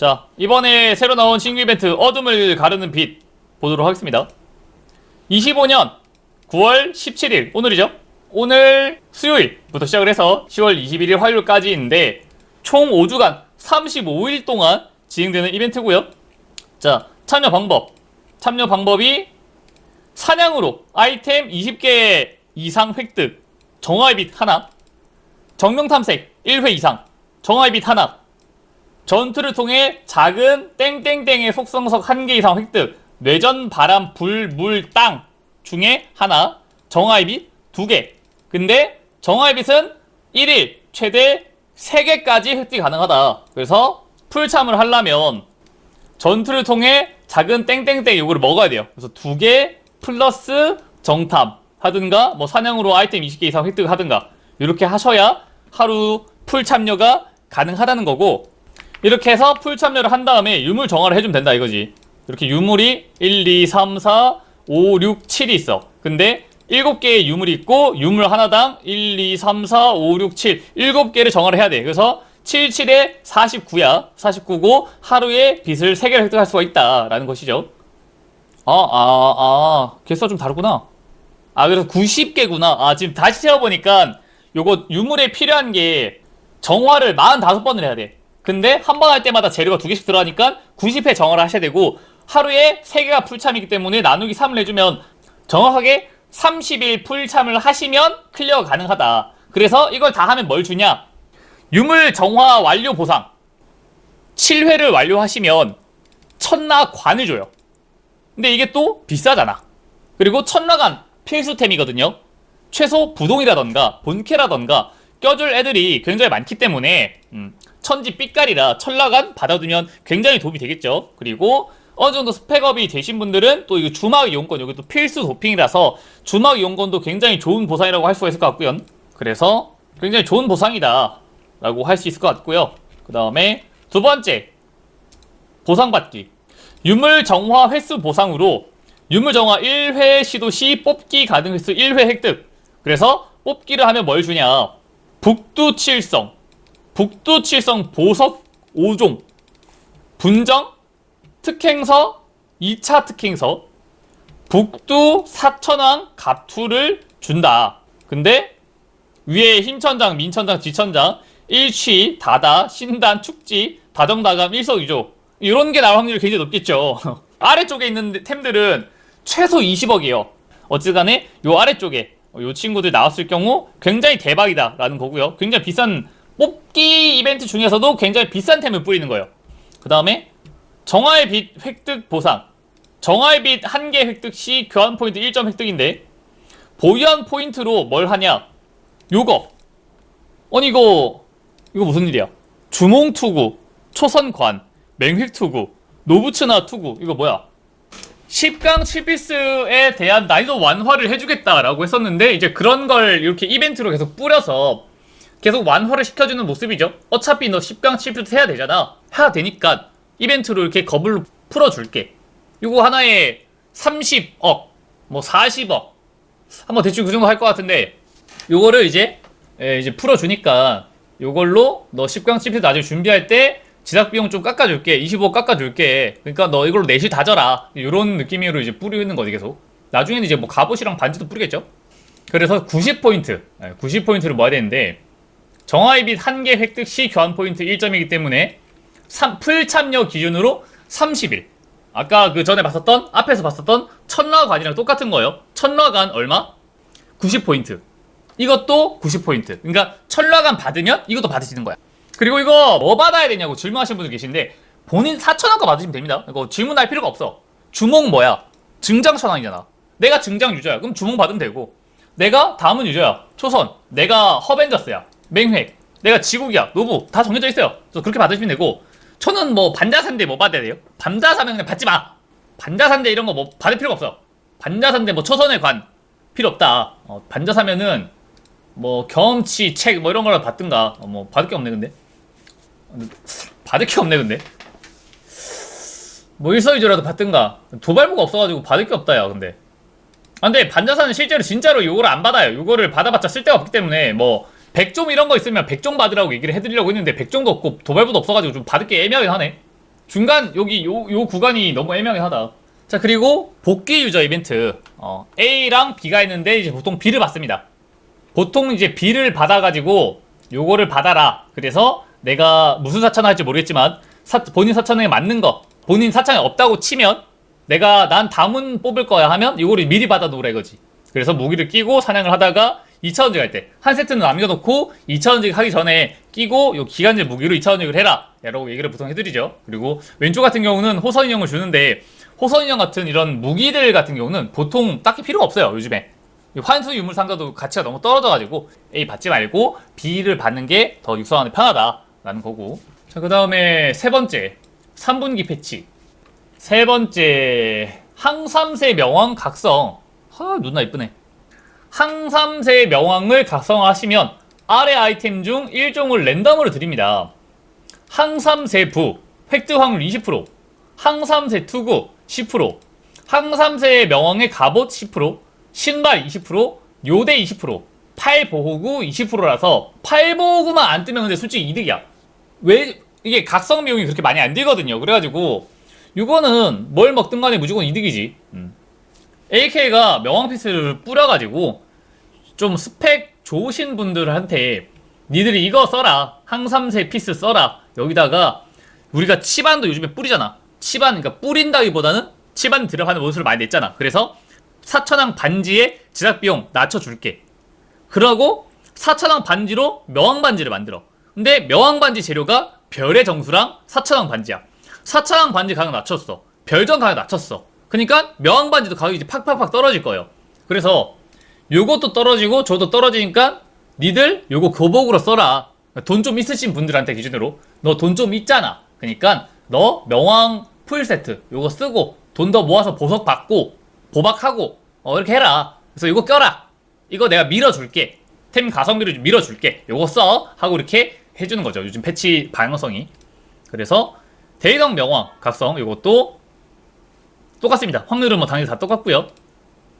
자, 이번에 새로 나온 신규 이벤트 어둠을 가르는 빛 보도록 하겠습니다. 25년 9월 17일 오늘이죠. 오늘 수요일부터 시작을 해서 10월 21일 화요일까지인데 총 5주간 35일 동안 진행되는 이벤트고요. 자, 참여 방법. 참여 방법이 사냥으로 아이템 20개 이상 획득, 정화의 빛 하나, 정령 탐색 1회 이상, 정화의 빛 하나, 전투를 통해 작은 땡땡땡의 속성석 1개 이상 획득, 뇌전, 바람, 불, 물, 땅 중에 하나, 정화의 빛 2개. 근데 정화의 빛은 1일 최대 3개까지 획득이 가능하다. 그래서 풀참을 하려면 전투를 통해 작은 땡땡땡 요거를 먹어야 돼요. 그래서 두 개 플러스 정탐 하든가 뭐 사냥으로 아이템 20개 이상 획득을 하든가 이렇게 하셔야 하루 풀 참여가 가능하다는 거고 이렇게 해서 풀 참여를 한 다음에 유물 정화를 해주면 된다 이거지. 이렇게 유물이 1, 2, 3, 4, 5, 6, 7이 있어. 근데 7개의 유물이 있고 유물 하나당 1, 2, 3, 4, 5, 6, 7 7개를 정화를 해야 돼. 그래서 7, 7에 49야. 49고 하루에 빛을 3개를 획득할 수가 있다라는 것이죠. 아, 아, 아. 개수가 좀 다르구나. 아, 그래서 90개구나. 아, 지금 다시 세어보니까 요거 유물에 필요한 게 정화를 45번을 해야 돼. 근데 한 번 할 때마다 재료가 두 개씩 들어가니까 90회 정화를 하셔야 되고 하루에 3개가 풀참이기 때문에 나누기 3을 해주면 정확하게 30일 풀참을 하시면 클리어가 가능하다. 그래서 이걸 다 하면 뭘 주냐? 유물 정화 완료 보상. 7회를 완료하시면 천라관을 줘요. 근데 이게 또 비싸잖아. 그리고 천라관 필수템이거든요. 최소 부동이라던가 본캐라던가 껴줄 애들이 굉장히 많기 때문에 음, 천지 삐까리라 천라관 받아두면 굉장히 도움이 되겠죠. 그리고 어느 정도 스펙업이 되신 분들은 또 이거 주막 이용권 여기 또 필수 도핑이라서 주막 이용권도 굉장히 좋은 보상이라고 할 수가 있을 것 같고요. 그래서 굉장히 좋은 보상이다 라고 할 수 있을 것 같고요. 그 다음에 두 번째 보상받기 유물 정화 횟수 보상으로 유물 정화 1회 시도 시 뽑기 가능 횟수 1회 획득 그래서 뽑기를 하면 뭘 주냐 북두칠성 북두칠성 보석 5종 분정 특행서 2차 특행서 북두 사천왕 갑투를 준다. 근데 위에 힘천장 민천장 지천장 일취 다다 신단 축지 다정다감 일석이조. 이런 게 나올 확률이 굉장히 높겠죠. 아래쪽에 있는 템들은 최소 20억이에요. 어쨌간에 요 아래쪽에 요 친구들 나왔을 경우 굉장히 대박이다 라는 거고요. 굉장히 비싼 뽑기 이벤트 중에서도 굉장히 비싼 템을 뿌리는 거예요. 그 다음에 정화의 빛 획득 보상. 정화의 빛 한 개 획득 시 교환 포인트 1점 획득인데 보유한 포인트로 뭘 하냐? 요거. 아니 이거 이거 무슨 일이야? 주몽 투구 초선관 맹획 투구 노부츠나 투구. 이거 뭐야 10강 7피스에 대한 난이도 완화를 해주겠다라고 했었는데 이제 그런 걸 이렇게 이벤트로 계속 뿌려서 계속 완화를 시켜주는 모습이죠. 어차피 너 10강 7피스 해야 되잖아. 해야 되니까 이벤트로 이렇게 거불로 풀어줄게. 이거 하나에 30억 뭐 40억. 한번 대충 그 정도 할 것 같은데 요거를 이제 예, 이제 풀어주니까 요걸로 너 10강 7피스 나중에 준비할 때 지작 비용 좀 깎아줄게 25 깎아줄게. 그러니까 너 이걸로 내실 다져라. 이런 느낌으로 이제 뿌리는 거지 계속. 나중에는 이제 뭐 갑옷이랑 반지도 뿌리겠죠? 그래서 90포인트. 90포인트를 모아야 되는데 정화의 빛한개 획득 시 교환 포인트 1점이기 때문에 3, 풀 참여 기준으로 30일. 아까 그 전에 봤었던 앞에서 봤었던 천라관이랑 똑같은 거예요. 천라관 얼마? 90포인트. 이것도 90포인트. 그러니까 천라관 받으면 이것도 받으시는 거야 그리고 이거 뭐 받아야 되냐고 질문하시는 분들 계신데 본인 4천원 거 받으시면 됩니다. 이거 질문할 필요가 없어. 주몽 뭐야? 증장 천왕이잖아. 내가 증장 유저야. 그럼 주몽 받으면 되고 내가 다음은 유저야. 초선. 내가 허벤져스야. 맹획. 내가 지국이야. 노부. 다 정해져 있어요. 그래서 그렇게 받으시면 되고 저는 뭐 반자산대 뭐 받아야 돼요? 반자사면 그냥 받지 마. 반자산대 이런 거 뭐 받을 필요가 없어. 반자산대 뭐 초선의 관 필요 없다. 어, 반자사면은 뭐 경험치 책 뭐 이런 걸 받든가 어, 뭐 받을 게 없네 근데 받을 게 없네 근데 뭐 일서이조라도 받든가 도발부가 없어가지고 받을 게 없다 야 근데 아, 근데 반자사는 실제로 진짜로 요거를 안 받아요 요거를 받아봤자 쓸데가 없기 때문에 뭐 백종 이런 거 있으면 백종 받으라고 얘기를 해드리려고 했는데 백종도 없고 도발부도 없어가지고 좀 받을 게 애매하긴 하네 중간 여기 요, 요 구간이 너무 애매하긴 하다. 자 그리고 복귀 유저 이벤트 어, A랑 B가 있는데 이제 보통 B를 받습니다. 보통 이제 B를 받아가지고 요거를 받아라. 그래서 내가 무슨 사천을 할지 모르겠지만 사- 본인 사천에 맞는 거 본인 사천이 없다고 치면 내가 난 다문 뽑을 거야 하면 이거를 미리 받아 놓으라 이거지. 그래서 무기를 끼고 사냥을 하다가 2차원직 할 때 한 세트는 남겨놓고 2차원직 하기 전에 끼고 요 기간제 무기로 2차원직을 해라. 라고 얘기를 보통 해드리죠. 그리고 왼쪽 같은 경우는 호선 인형을 주는데 호선 인형 같은 이런 무기들 같은 경우는 보통 딱히 필요가 없어요 요즘에. 환수 유물 상자도 가치가 너무 떨어져가지고 A 받지 말고 B를 받는 게 더 육성하는 데 편하다 라는 거고. 자 그 다음에 세 번째 3분기 패치. 세 번째 항삼세 명왕 각성. 하 누나 이쁘네. 항삼세 명왕을 각성하시면 아래 아이템 중 1종을 랜덤으로 드립니다. 항삼세 부, 획득 확률 20%, 항삼세 투구 10%, 항삼세 명왕의 갑옷 10%, 신발 20%, 요대 20%, 팔 보호구 20%라서 팔 보호구만 안 뜨면 근데 솔직히 이득이야. 왜 이게 각성 비용이 그렇게 많이 안 들거든요. 그래가지고 이거는 뭘 먹든 간에 무조건 이득이지. 음. AK가 명왕 피스를 뿌려가지고 좀 스펙 좋으신 분들한테 니들이 이거 써라 항삼세 피스 써라 여기다가 우리가 치반도 요즘에 뿌리잖아 치반 그러니까 뿌린다기보다는 치반 들어가는 원수를 많이 냈잖아 그래서 사천왕 반지의 제작 비용 낮춰줄게 그러고 사천왕 반지로 명왕 반지를 만들어 근데 명왕 반지 재료가 별의 정수랑 사천왕 반지야. 사천왕 반지 가격 낮췄어. 별정 가격 낮췄어. 그러니까 명왕 반지도 가격이 이제 팍팍팍 떨어질 거예요. 그래서 요것도 떨어지고 저도 떨어지니까 니들 요거 교복으로 써라. 돈 좀 있으신 분들한테 기준으로. 너 돈 좀 있잖아. 그러니까 너 명왕 풀 세트 요거 쓰고 돈 더 모아서 보석 받고 보박하고 어 이렇게 해라. 그래서 요거 껴라. 이거 내가 밀어줄게 템 가성비를 좀 밀어줄게. 요거 써. 하고 이렇게 해주는 거죠. 요즘 패치 방어성이. 그래서 대이덕 명왕 각성 요것도 똑같습니다. 확률은 뭐 당연히 다 똑같고요.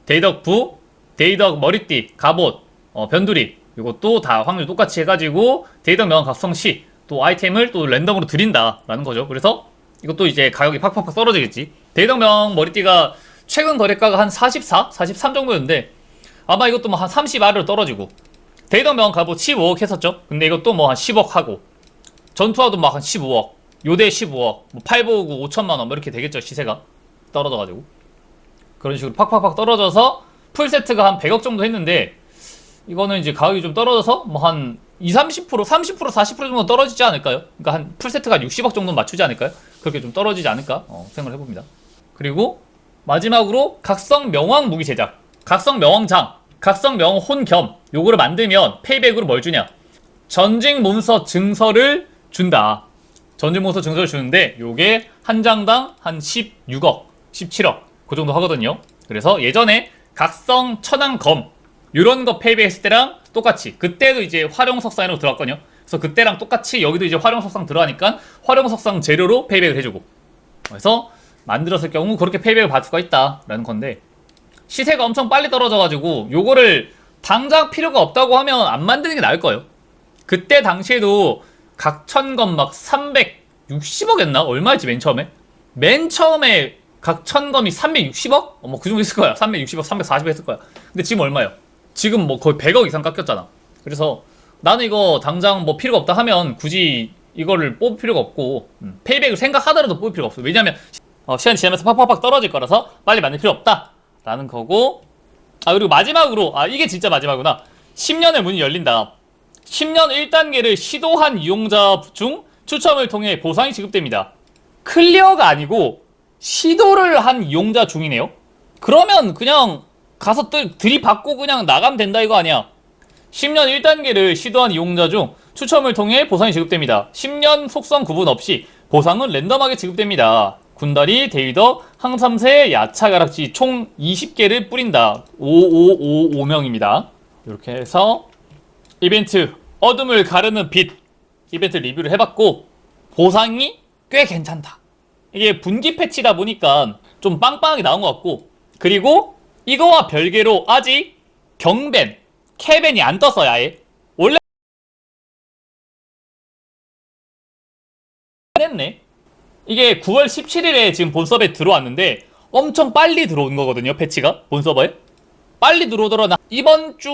대이덕 부 데이덕 머리띠, 갑옷, 어, 변두리 이것도 다 확률 똑같이 해가지고 데이덕 명왕 각성 시 또 아이템을 또 랜덤으로 드린다라는 거죠. 그래서 이것도 이제 가격이 팍팍팍 떨어지겠지. 데이덕 명왕 머리띠가 최근 거래가가 한 44, 43 정도였는데 아마 이것도 뭐 한 30 아래로 떨어지고 데이덕 명왕 갑옷 15억 했었죠. 근데 이것도 뭐 한 10억 하고 전투화도 막 한 15억, 요대 15억, 뭐 팔보구 5천만 원 뭐 이렇게 되겠죠 시세가 떨어져가지고 그런 식으로 팍팍팍 떨어져서 풀 세트가 한 100억 정도 했는데 이거는 이제 가격이 좀 떨어져서 뭐 한 2, 30%, 30%, 40% 정도 떨어지지 않을까요? 그러니까 한 풀 세트가 한 60억 정도 맞추지 않을까요? 그렇게 좀 떨어지지 않을까 어, 생각을 해봅니다. 그리고 마지막으로 각성 명왕 무기 제작, 각성 명왕장, 각성 명왕 혼겸 요거를 만들면 페이백으로 뭘 주냐? 전직 몬스터 증서를 준다. 전직 몬스터 증서를 주는데 요게 한 장당 한 16억, 17억 그 정도 하거든요. 그래서 예전에 각성 천왕검 요런 거 페이백했을 때랑 똑같이 그때도 이제 활용석상으로 들어갔거든요. 그래서 그때랑 똑같이 여기도 이제 활용석상 들어가니까 활용석상 재료로 페이백을 해주고 그래서 만들었을 경우 그렇게 페이백을 받을 수가 있다라는 건데 시세가 엄청 빨리 떨어져가지고 요거를 당장 필요가 없다고 하면 안 만드는 게 나을 거예요. 그때 당시에도 각천건 막 360억 했나? 얼마였지 맨 처음에? 맨 처음에 각천검이 360억? 어, 뭐그 정도 있을 거야. 360억, 340억 했을 거야. 근데 지금 얼마예요? 지금 뭐 거의 100억 이상 깎였잖아. 그래서 나는 이거 당장 뭐 필요가 없다 하면 굳이 이거를 뽑을 필요가 없고 음, 페이백을 생각하더라도 뽑을 필요가 없어. 왜냐면 어, 시간이 지나면서 팍팍팍 떨어질 거라서 빨리 만들 필요 없다 라는 거고 아 그리고 마지막으로 아 이게 진짜 마지막이구나. 10년의 문이 열린다 10년 1단계를 시도한 이용자 중 추첨을 통해 보상이 지급됩니다. 클리어가 아니고 시도를 한 이용자 중이네요. 그러면 그냥 가서 들, 들이받고 그냥 나가면 된다 이거 아니야. 10년 1단계를 시도한 이용자 중 추첨을 통해 보상이 지급됩니다. 10년 속성 구분 없이 보상은 랜덤하게 지급됩니다 군다리, 데이더, 항삼세, 야차가락지 총 20개를 뿌린다. 5555명입니다. 이렇게 해서 이벤트 어둠을 가르는 빛 이벤트 리뷰를 해봤고 보상이 꽤 괜찮다. 이게 분기 패치다 보니까 좀 빵빵하게 나온 것 같고 그리고 이거와 별개로 아직 경벤, 캐벤이 안 떴어요 아예. 원래 했네. 이게 9월 17일에 지금 본 서버에 들어왔는데 엄청 빨리 들어온 거거든요, 패치가 본 서버에. 빨리 들어오더라도 이번 주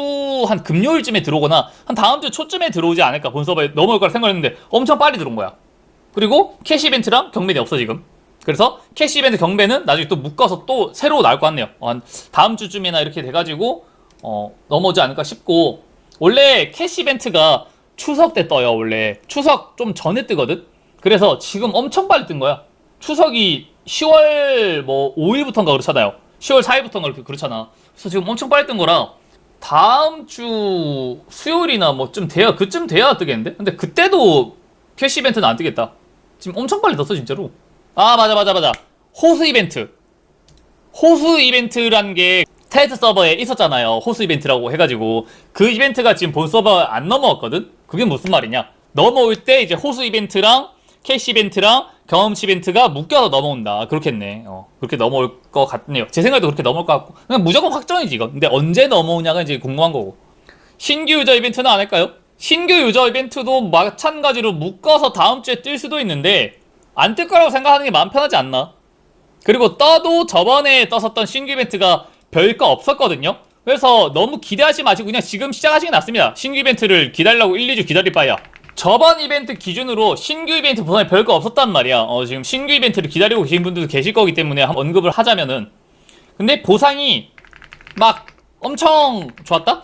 한 금요일쯤에 들어오거나 한 다음 주 초쯤에 들어오지 않을까 본 서버에 넘어올 거라 생각했는데 엄청 빨리 들어온 거야. 그리고 캐시 이벤트랑 경매는 없어 지금. 그래서 캐시 이벤트 경매는 나중에 또 묶어서 또 새로 나올 것 같네요. 어, 한 다음 주쯤이나 이렇게 돼가지고 어, 넘어오지 않을까 싶고 원래 캐시 이벤트가 추석 때 떠요 원래 추석 좀 전에 뜨거든. 그래서 지금 엄청 빨리 뜬 거야. 추석이 10월 뭐 5일부터인가 그렇잖아요. 10월 4일부터인가 그렇게 그렇잖아. 그래서 지금 엄청 빨리 뜬 거라 다음 주 수요일이나 뭐좀 돼야 그쯤 돼야 뜨겠는데? 근데 그때도 캐시 이벤트는 안 뜨겠다. 지금 엄청 빨리 떴어 진짜로. 아 맞아 맞아 맞아. 호수 이벤트. 호수 이벤트란 게 테스트 서버에 있었잖아요. 호수 이벤트라고 해가지고 그 이벤트가 지금 본 서버 안 넘어왔거든. 그게 무슨 말이냐? 넘어올 때 이제 호수 이벤트랑 캐시 이벤트랑 경험치 이벤트가 묶여서 넘어온다. 그렇겠네. 어, 그렇게 넘어올 것 같네요. 제 생각에도 그렇게 넘어올 것 같고. 그냥 무조건 확정이지, 이거. 근데 언제 넘어오냐가 이제 궁금한 거고. 신규 유저 이벤트는 안 할까요? 신규 유저 이벤트도 마찬가지로 묶어서 다음 주에 뜰 수도 있는데, 안 뜰 거라고 생각하는 게 마음 편하지 않나? 그리고 떠도 저번에 떴었던 신규 이벤트가 별거 없었거든요? 그래서 너무 기대하지 마시고 그냥 지금 시작하시는 게 낫습니다. 신규 이벤트를 기다리려고 1, 2주 기다릴 바에야. 저번 이벤트 기준으로 신규 이벤트 보상에 별거 없었단 말이야. 어, 지금 신규 이벤트를 기다리고 계신 분들도 계실 거기 때문에 언급을 하자면은. 근데 보상이 막 엄청 좋았다?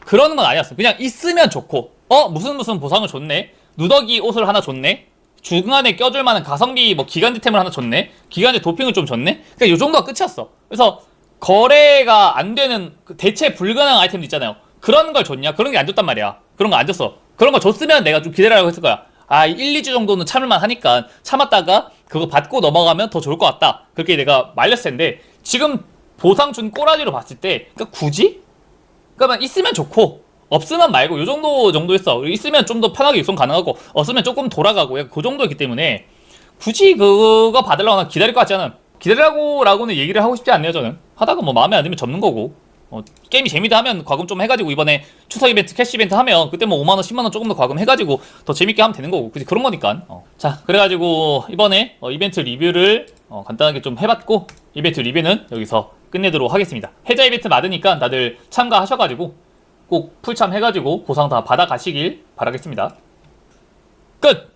그러는 건 아니었어. 그냥 있으면 좋고, 어, 무슨 무슨 보상을 줬네? 누더기 옷을 하나 줬네? 중간에 껴줄 만한 가성비 뭐 기간제템을 하나 줬네? 기간제 도핑을 좀 줬네? 그러니까 요 정도가 끝이었어. 그래서 거래가 안 되는 그 대체 불가능한 아이템도 있잖아요. 그런 걸 줬냐? 그런 게 안 줬단 말이야. 그런 거 안 줬어. 그런 거 줬으면 내가 좀 기다리라고 했을 거야. 아, 1, 2주 정도는 참을만 하니까 참았다가 그거 받고 넘어가면 더 좋을 것 같다. 그렇게 내가 말렸을 텐데 지금 보상 준 꼬라지로 봤을 때 그러니까 굳이? 그러면 있으면 좋고 없으면 말고 요 정도 정도였어. 있으면 좀 더 편하게 유통 가능하고 없으면 조금 돌아가고 그 정도였기 때문에 굳이 그거 받으려고 기다릴 것 같지 않은 기다리라고라고는 얘기를 하고 싶지 않네요 저는 하다가 뭐 마음에 안 들면 접는 거고 어, 게임이 재미다 하면 과금 좀 해가지고 이번에 추석 이벤트 캐시 이벤트 하면 그때 뭐 5만원 10만원 조금 더 과금 해가지고 더 재밌게 하면 되는 거고. 그지? 그런 거니까. 어. 자 그래가지고 이번에 어, 이벤트 리뷰를 어, 간단하게 좀 해봤고 이벤트 리뷰는 여기서 끝내도록 하겠습니다. 해자 이벤트 맞으니까 다들 참가하셔가지고 꼭 풀참 해가지고 보상 다 받아가시길 바라겠습니다. 끝!